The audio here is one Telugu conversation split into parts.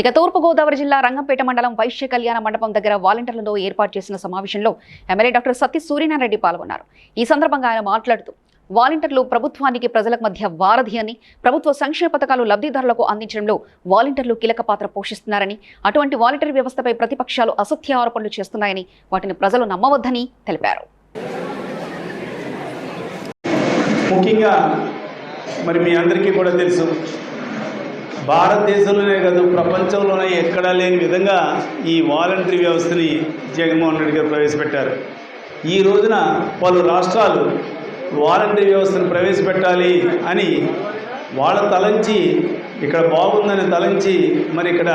ఇక తూర్పుగోదావరి జిల్లా రంగంపేట మండలం వైశ్య కళ్యాణ మండపం దగ్గర వాలంటీర్లతో ఏర్పాటు చేసిన సమావేశంలో ఎమ్మెల్యే డాక్టర్ సత్య సూర్యనారాయణ పాల్గొన్నారు. ఈ సందర్భంగా ఆయన మాట్లాడుతూ వాలంటీర్లు ప్రభుత్వానికి ప్రజలకు మధ్య వారధి అని ప్రభుత్వ సంక్షేమ పథకాలు లబ్ధిదారులకు అందించడంలో వాలంటీర్లు కీలక పాత్ర పోషిస్తున్నారని అటువంటి వాలంటీర్ వ్యవస్థపై ప్రతిపక్షాలు అసత్య ఆరోపణలు చేస్తున్నాయని వాటిని ప్రజలు నమ్మవద్దని తెలిపారు. ముఖ్యంగా మరి మీ అందరికీ కూడా తెలుసు భారతదేశంలోనే కాదు ప్రపంచంలోనే ఎక్కడా లేని విధంగా ఈ వాలంటరీ వ్యవస్థని జగన్మోహన్ రెడ్డి గారు ప్రవేశపెట్టారు. ఈ రోజున పలు రాష్ట్రాలు వాలంటరీ వ్యవస్థను ప్రవేశపెట్టాలి అని వాళ్ళ తలంచి ఇక్కడ బాగుందని తలంచి మరి ఇక్కడ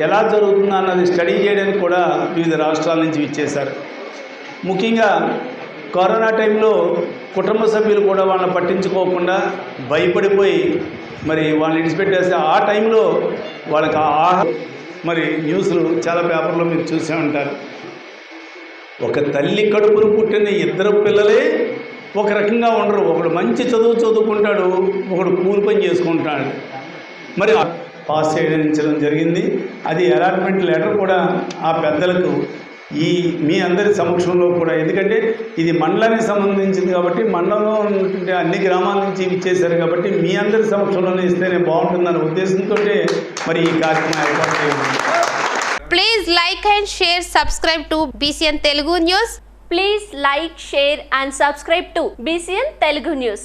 ఎలా జరుగుతుందో అన్నది స్టడీ చేయడానికి కూడా వివిధ రాష్ట్రాల నుంచి ఇచ్చేశారు ముఖ్యంగా కరోనా టైంలో కుటుంబ సభ్యులు కూడా వాళ్ళని పట్టించుకోకుండా భయపడిపోయి మరి వాళ్ళని ఇడిచిపెట్టేస్తే ఆ టైంలో వాళ్ళకి ఆహారం మరి న్యూస్లు చాలా పేపర్లో మీరు చూసే ఉంటారు. ఒక తల్లి కడుపును పుట్టిన ఇద్దరు పిల్లలే ఒక రకంగా ఉండరు. ఒకడు మంచి చదువు చదువుకుంటాడు ఒకడు కూలి పని చేసుకుంటాడు. మరి పాస్ చేయించడం జరిగింది. అది అలాట్మెంట్ లెటర్ కూడా ఆ పెద్దలకు ఈ మీ అందరి సమక్షంలో కూడా. ఎందుకంటే ఇది మండలానికి సంబంధించింది కాబట్టి మండలంలో ఉన్నటువంటి అన్ని గ్రామాల నుంచి ఇచ్చేశారు కాబట్టి మీ అందరి సమక్షంలోనే ఇస్తేనే బాగుంటుందన్న ఉద్దేశంతో మరి ఈ కార్యక్రమం ఏర్పాటు చేయండి please like and share subscribe to BCN Telugu news please like share and subscribe to BCN Telugu news